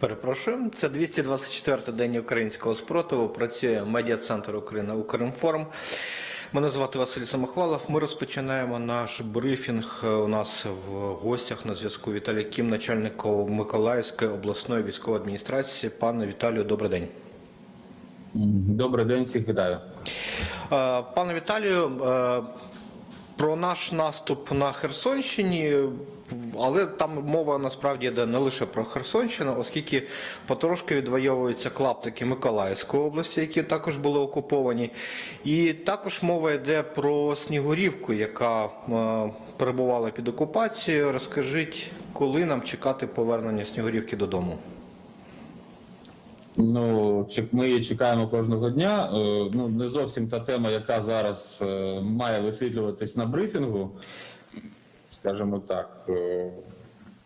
Перепрошую, це 224-й день українського спротиву. Працює медіа-центр Україна Укрінформ. Мене звати Василь Самохвалов. Ми розпочинаємо наш брифінг. У нас в гостях на зв'язку Віталій Кім, начальник Миколаївської обласної військової адміністрації. Пане Віталію, добрий день. Добрий день, всіх вітаю. Е, Пане Віталію, е, про наш наступ на Херсонщині, але там мова насправді йде не лише про Херсонщину, оскільки потрошки відвоюються клаптики Миколаївської області, які також були окуповані. І також мова йде про Снігурівку, яка е, перебувала під окупацією. Розкажіть, коли нам чекати повернення Снігурівки додому? Ну, ми її чекаємо кожного дня. Е, Ну, не зовсім та тема, яка зараз е, має висвітлюватись на брифінгу. Скажімо так, е,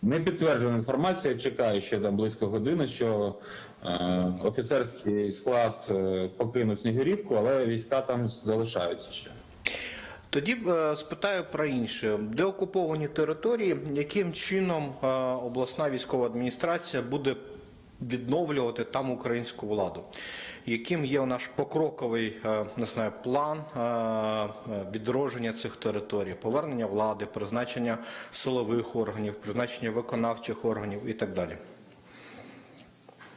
не підтверджена інформація. Чекаю ще там близько години, що офіцерський склад покинув Снігурівку, але війська там залишаються ще. Тоді спитаю про інше. Де окуповані території, яким чином обласна військова адміністрація буде відновлювати там українську владу? Яким є наш покроковий е, не знаю, план е, е, відродження цих територій, повернення влади, призначення силових органів, призначення виконавчих органів і так далі?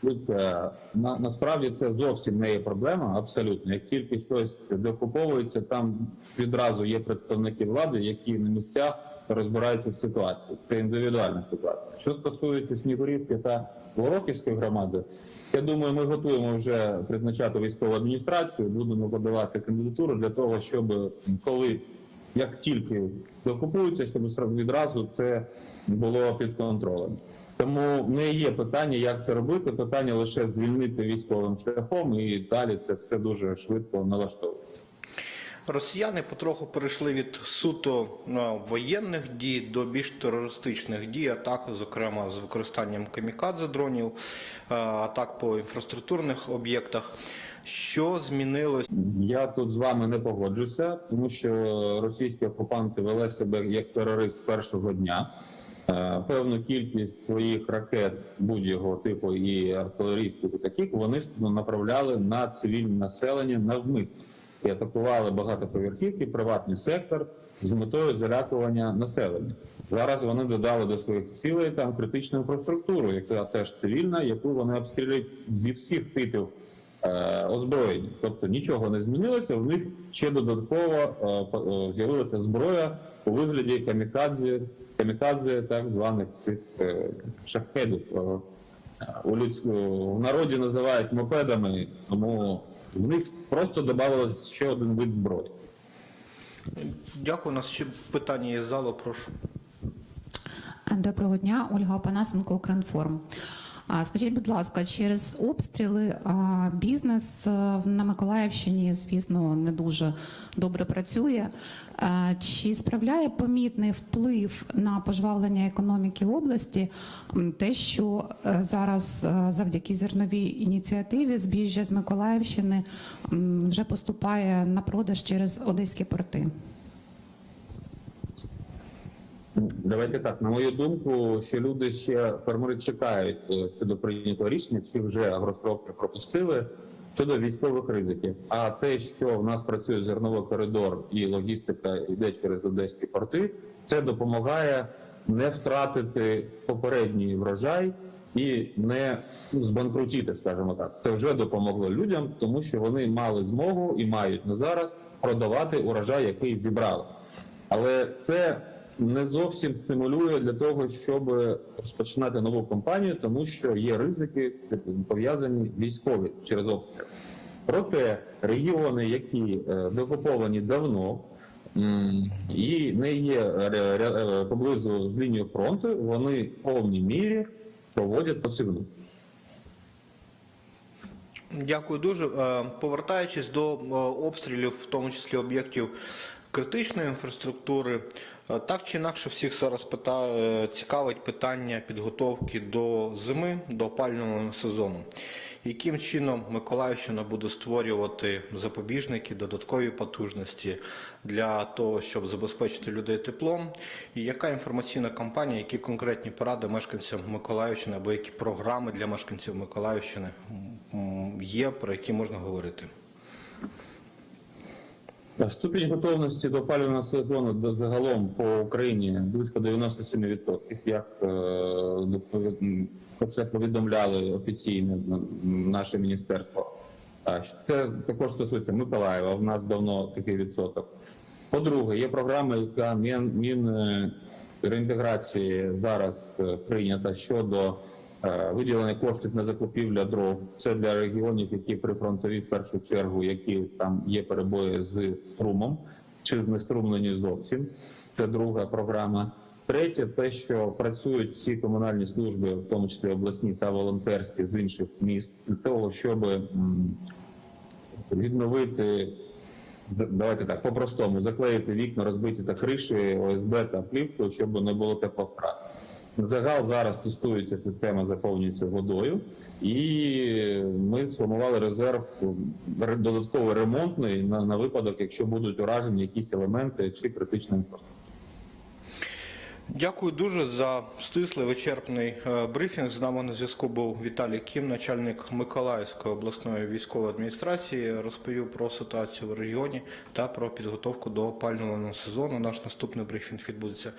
Дивіться, на, насправді це зовсім не є проблема, абсолютно. Як тільки щось деокуповується, там відразу є представники влади, які на місцях розбираються в ситуації. Це індивідуальна ситуація. Що стосується Снігурівки та Вороківської громади, я думаю, ми готуємо вже призначати військову адміністрацію, будемо подавати кандидатуру для того, щоб коли як тільки деокупуються, щоб відразу це було під контролем. Тому не є питання, як це робити. Питання лише звільнити військовим шляхом, і далі це все дуже швидко налаштовується. Росіяни потроху перейшли від суто ну, воєнних дій до більш терористичних дій, атак, зокрема з використанням камікадзе дронів, е, атак по інфраструктурних об'єктах. Що змінилось? Я тут з вами не погоджуся, тому що російські окупанти вели себе як терорист з першого дня. Е, Певну кількість своїх ракет будь-якого типу і артилерійських і таких вони направляли на цивільне населення навмисно і атакували багатоповерхівки, приватний сектор з метою залякування населення. Зараз вони додали до своїх цілей там критичну інфраструктуру, яка теж цивільна, яку вони обстрілюють зі всіх типів е, озброєння. Тобто нічого не змінилося. В них ще додатково е, е, з'явилася зброя у вигляді камікадзе, камікадзе так званих цих е, шахедів. Е, У людську в народі називають мопедами, тому в них просто додавалось ще один вид зброї. Дякую. У нас ще питання є з залу. Прошу. Доброго дня, Ольга Опанасенко, Укрінформ. А, Скажіть, будь ласка, через обстріли бізнес на Миколаївщині, звісно, не дуже добре працює. Чи справляє помітний вплив на пожвавлення економіки в області те, що е, зараз е, завдяки зерновій ініціативі збіжжя з Миколаївщини вже поступає на продаж через одеські порти? Давайте так, на мою думку, що люди ще фермери чекають е, щодо прийнятого рішення, всі вже агросроки пропустили щодо військових ризиків. А те, що в нас працює зерновий коридор і логістика йде через одеські порти, це допомагає не втратити попередній врожай і не збанкрутіти, скажімо так. Це вже допомогло людям, тому що вони мали змогу і мають на зараз продавати урожай, який зібрали. Але це не зовсім стимулює для того, щоб розпочинати нову кампанію, тому що є ризики пов'язані військові через обстріл. Проте регіони, які е, деокуповані давно і не є ре- е, поблизу з лінією фронту, вони в повній мірі проводять посівну. Дякую дуже. Е, Повертаючись до е, обстрілів, в тому числі об'єктів критичної інфраструктури, е, так чи інакше всіх зараз пита- е, цікавить питання підготовки до зими, до опалювального сезону. яким чином Миколаївщина буде створювати запобіжники, додаткові потужності для того, щоб забезпечити людей теплом, і яка інформаційна кампанія, які конкретні поради мешканцям Миколаївщини або які програми для мешканців Миколаївщини є, про які можна говорити. Ступінь готовності до опалювального сезону загалом по Україні близько 97%, як е, про це повідомляли офіційно наше міністерство. Це також стосується Миколаєва. У нас давно такий відсоток. По-друге, є програма, яка Мін, Мін е, зараз е, прийнята щодо виділення коштів на закупівлю дров. Це для регіонів, які прифронтові в першу чергу, які там є перебої з струмом чи не струмлені зовсім. Це друга програма. Третє, те, що працюють всі комунальні служби, в тому числі обласні та волонтерські з інших міст, для того, щоб відновити давайте так по-простому заклеїти вікна, розбиті та криші, ОСБ та плівкою, щоб не було тепловтрат. Загал зараз тестується система, заповнюється водою, і ми сформували резерв додатково ремонтний на, на випадок, якщо будуть уражені якісь елементи чи критична інфраструктура. Дякую дуже за стислий вичерпний е, брифінг. З нами на зв'язку був Віталій Кім, начальник Миколаївської обласної військової адміністрації. Розповів про ситуацію в регіоні та про підготовку до опалювального сезону. Наш наступний брифінг відбудеться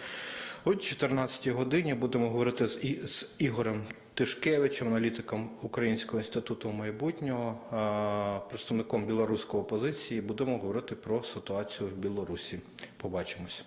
о 14 годині. Будемо говорити з, І- з Ігорем Тишкевичем, аналітиком Українського інституту майбутнього, е, представником білоруської опозиції. Будемо говорити про ситуацію в Білорусі. Побачимось.